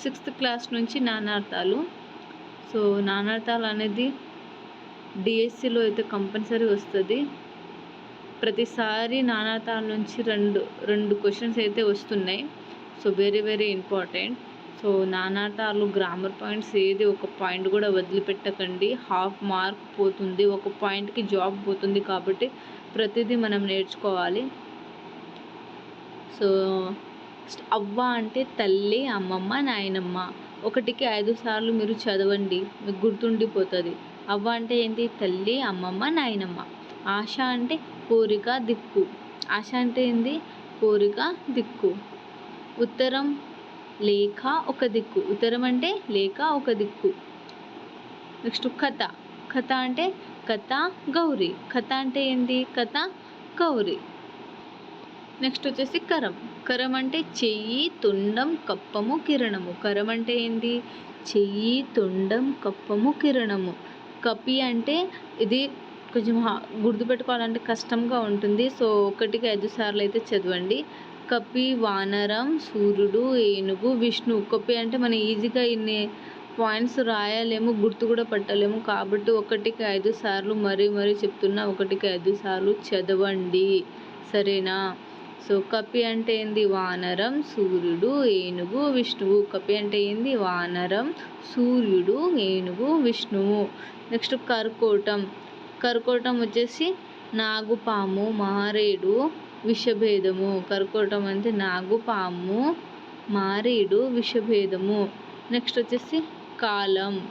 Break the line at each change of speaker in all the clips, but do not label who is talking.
Sixth class నుంచి నానార్థాలు so నానార్థాలు అనేది డిఎస్సిలో అయితే కంపల్సరీ వస్తుంది. ప్రతిసారి నానార్థాల నుంచి రెండు రెండు క్వశ్చన్స్ అయితే వస్తున్నాయి. So very very important. So నానార్థాలు grammar points ఏది ఒక పాయింట్ కూడా వదిలిపెట్టకండి. హాఫ్ మార్క్ పోతుంది ఒక పాయింట్కి జాబ్ పోతుంది కాబట్టి ప్రతిదీ మనం నేర్చుకోవాలి. సో అవ్వ అంటే తల్లి అమ్మమ్మ నాయనమ్మ. ఒకటికి ఐదు సార్లు మీరు చదవండి మీకు గుర్తుండిపోతుంది. అవ్వ అంటే ఏంటి? తల్లి అమ్మమ్మ నాయనమ్మ. ఆశ అంటే కోరిక దిక్కు. ఆశ అంటే ఏంది? కోరిక దిక్కు. ఉత్తరం లేఖ ఒక దిక్కు. ఉత్తరం అంటే లేఖ ఒక దిక్కు. నెక్స్ట్ కథ. కథ అంటే కథ గౌరీ. కథ అంటే ఏంది? కథ గౌరీ. నెక్స్ట్ వచ్చేసి కరం. కరం అంటే చెయ్యి తొండం కప్పము కిరణము. కరం అంటే ఏంది? చెయ్యి తొండం కప్పము కిరణము. కపి అంటే ఇది కొంచెం గుర్తుపెట్టుకోవాలంటే కష్టంగా ఉంటుంది. సో ఒకటికి ఐదు సార్లు అయితే చదవండి. కపి వానరం సూర్యుడు ఏనుగు విష్ణు. కపి అంటే మనం ఈజీగా ఇన్ని పాయింట్స్ రాయలేము గుర్తు కూడా పట్టలేము. కాబట్టి ఒకటికి ఐదు సార్లు మరీ మరీ చెప్తున్నా ఒకటికి ఐదు సార్లు చదవండి. సరేనా? సో కపి అంటే ఏంది? వానరం సూర్యుడు ఏనుగు విష్ణువు. కపి అంటే ఏంది? వానరం సూర్యుడు ఏనుగు విష్ణువు. నెక్స్ట్ కర్కోటం. కర్కోటం వచ్చేసి నాగుపాము మారేడు విషభేదము. కర్కోటం అంటే నాగుపాము మారేడు విషభేదము. నెక్స్ట్ వచ్చేసి కాలం.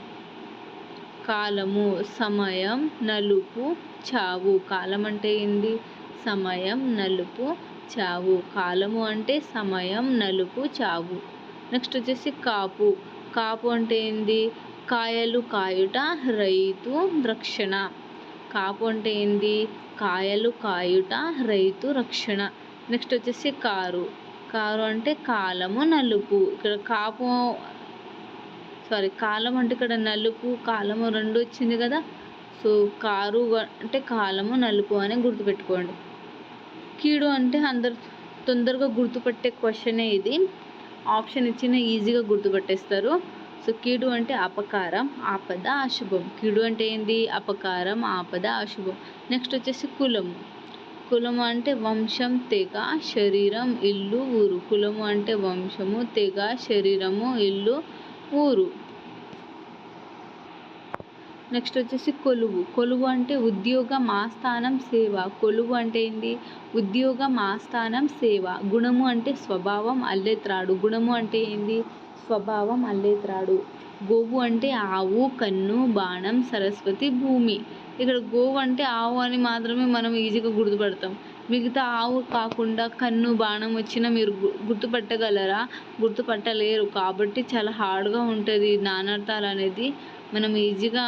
కాలము సమయం నలుపు చావు. కాలం అంటే ఏంది? సమయం నలుపు చావు కాలము అంటే సమయం నలుపు చావు. నెక్స్ట్ వచ్చేసి కాపు. కాపు అంటే ఏంది? కాయలు కాయుట రైతు రక్షణ. కాపు అంటే ఏంది? కాయలు కాయుట రైతు రక్షణ. నెక్స్ట్ వచ్చేసి కారు. కారు అంటే కాలము నలుపు. ఇక్కడ కాపు సారీ కాలం అంటే ఇక్కడ నలుపు కాలము రెండు వచ్చింది కదా. సో కారు అంటే కాలము నలుపు అని గుర్తుపెట్టుకోండి. కీడు అంటే అందరు తొందరగా గుర్తుపట్టే క్వశ్చనే ఇది. ఆప్షన్ ఇచ్చిన ఈజీగా గుర్తుపట్టేస్తారు. సో కీడు అంటే అపకారం ఆపద అశుభం. కీడు అంటే ఏంది? అపకారం ఆపద అశుభం. నెక్స్ట్ వచ్చేసి కులము. కులము అంటే వంశం తెగ శరీరం ఇల్లు ఊరు. కులము అంటే వంశము తెగ శరీరము ఇల్లు ఊరు. నెక్స్ట్ వచ్చేసి కొలువు. కొలువు అంటే ఉద్యోగం ఆస్థానం సేవ. కొలువు అంటే ఏంది? ఉద్యోగం ఆస్థానం సేవ. గుణము అంటే స్వభావం అల్లెత్రాడు. గుణము అంటే ఏంది? స్వభావం అల్లెత్రాడు. గోవు అంటే ఆవు కన్ను బాణం సరస్వతి భూమి. ఇక్కడ గోవు అంటే ఆవు అని మాత్రమే మనం ఈజీగా గుర్తుపడతాం. మిగతా ఆవు కాకుండా కన్ను బాణం వచ్చినా మీరు గు- గుర్తుపట్టగలరా? గుర్తుపట్టలేరు. కాబట్టి చాలా హార్డ్గా ఉంటుంది నానార్థాలు అనేది. మనం ఈజీగా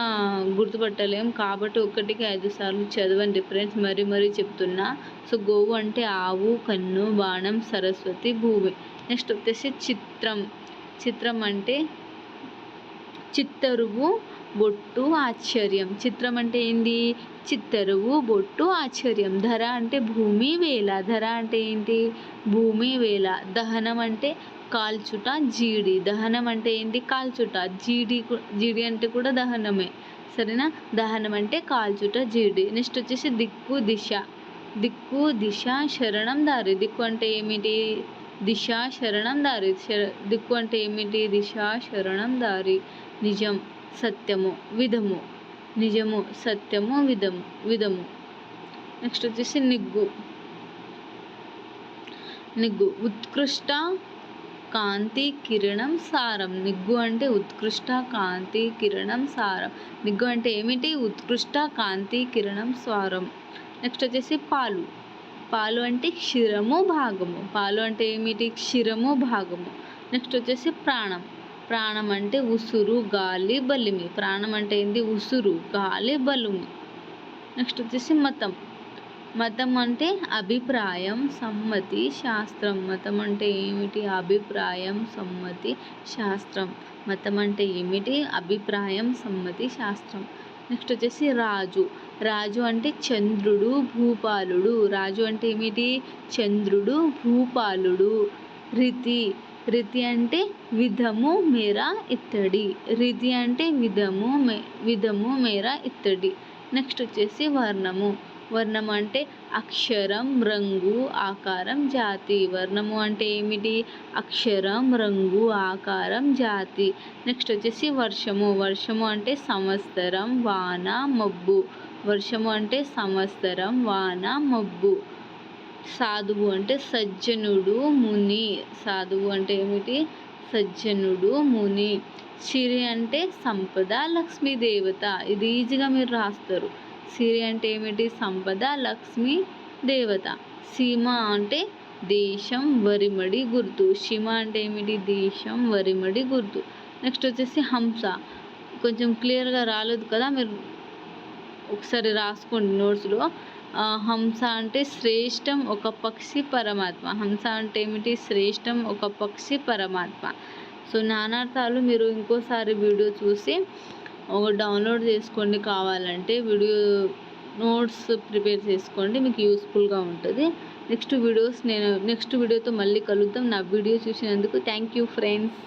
గుర్తుపట్టలేం. కాబట్టి ఒకటికి ఐదు సార్లు చదవండి ఫ్రెండ్స్. మరీ మరీ చెప్తున్నా. సో గోవు అంటే ఆవు కన్ను బాణం సరస్వతి భూమి. నెక్స్ట్ వచ్చేసి చిత్రం. చిత్రం అంటే చిత్తరువు బొట్టు ఆశ్చర్యం. చిత్రం అంటే ఏంది? చిత్తరువు బొట్టు ఆశ్చర్యం. ధర అంటే భూమి వేల ధర అంటే ఏంటి? భూమి వేల దహనం అంటే కాల్చుట జీడి. దహనం అంటే ఏంటి? కాల్చుట. జీడి జీడి అంటే కూడా దహనమే. సరేనా? దహనం అంటే కాల్చుట జీడి. నెక్స్ట్ వచ్చేసి దిక్కు దిశ. దిక్కు దిశ శరణం దారి. దిక్కు అంటే ఏమిటి? దిశ శరణం దారి. శర- దిక్కు అంటే ఏమిటి? దిశ శరణం దారి. నిజం సత్యము విధము. నిజము సత్యము విధము విధము. నెక్స్ట్ వచ్చేసి నిగ్గు. నిగ్గు. ఉత్కృష్ట కాంతి కిరణం సారం. నిగ్గు అంటే ఉత్కృష్ట కాంతి కిరణం సారం. నిగ్గు అంటే ఏమిటి? ఉత్కృష్ట కాంతి కిరణం స్వారం నెక్స్ట్ వచ్చేసి పాలు. పాలు అంటే క్షీరము భాగము. పాలు అంటే ఏమిటి? క్షీరము భాగము. నెక్స్ట్ వచ్చేసి ప్రాణం. ప్రాణం అంటే ఉసురు గాలి బలిమి. ప్రాణం అంటే ఏంది? ఉసురు గాలి బలుమి. నెక్స్ట్ వచ్చేసి మతం. మతం అంటే అభిప్రాయం సమ్మతి శాస్త్రం. మతం అంటే ఏమిటి? అభిప్రాయం సమ్మతి శాస్త్రం. మతం అంటే ఏమిటి? అభిప్రాయం సమ్మతి శాస్త్రం. నెక్స్ట్ వచ్చేసి రాజు. రాజు అంటే చంద్రుడు భూపాలుడు. రాజు అంటే ఏమిటి? చంద్రుడు భూపాలుడు. రీతి. రీతి అంటే విధము మేర ఇత్తడి. రీతి అంటే విధము మే విధము మేర ఇత్తడి. నెక్స్ట్ వచ్చేసి వర్ణము. వర్ణం అంటే అక్షరం రంగు ఆకారం జాతి. వర్ణము అంటే ఏమిటి? అక్షరం రంగు ఆకారం జాతి. నెక్స్ట్ వచ్చేసి వర్షము. వర్షము అంటే సంవత్సరం వాన మబ్బు. వర్షము అంటే సంవత్సరం వాన మబ్బు. సాధువు అంటే సజ్జనుడు ముని. సాధువు అంటే ఏమిటి? సజ్జనుడు ముని. సిరి అంటే సంపద లక్ష్మీ దేవత. ఇది ఈజీగా మీరు రాస్తారు. సిరి అంటే ఏమిటి? సంపద లక్ష్మీ దేవత. సీమ అంటే దేశం వరిమడి గుర్తు. సీమ అంటే ఏమిటి? దేశం వరిమడి గుర్తు. నెక్స్ట్ వచ్చేసి హంస. కొంచెం క్లియర్గా రాలేదు కదా మీరు? ఒకసారి రాసుకోండి నోట్స్లో. హంస అంటే శ్రేష్టం ఒక పక్షి పరమాత్మ. హంస అంటే ఏమిటి? శ్రేష్టం ఒక పక్షి పరమాత్మ. సో నానార్థాలు మీరు ఇంకోసారి వీడియో చూసి ఒక డౌన్లోడ్ చేసుకోండి కావాలంటే. వీడియో నోట్స్ ప్రిపేర్ చేసుకోండి మీకు యూస్ఫుల్గా ఉంటుంది. నెక్స్ట్ వీడియోస్ నేను నెక్స్ట్ వీడియోతో మళ్ళీ కలుద్దాం. నా వీడియో చూసినందుకు థ్యాంక్ యూ ఫ్రెండ్స్.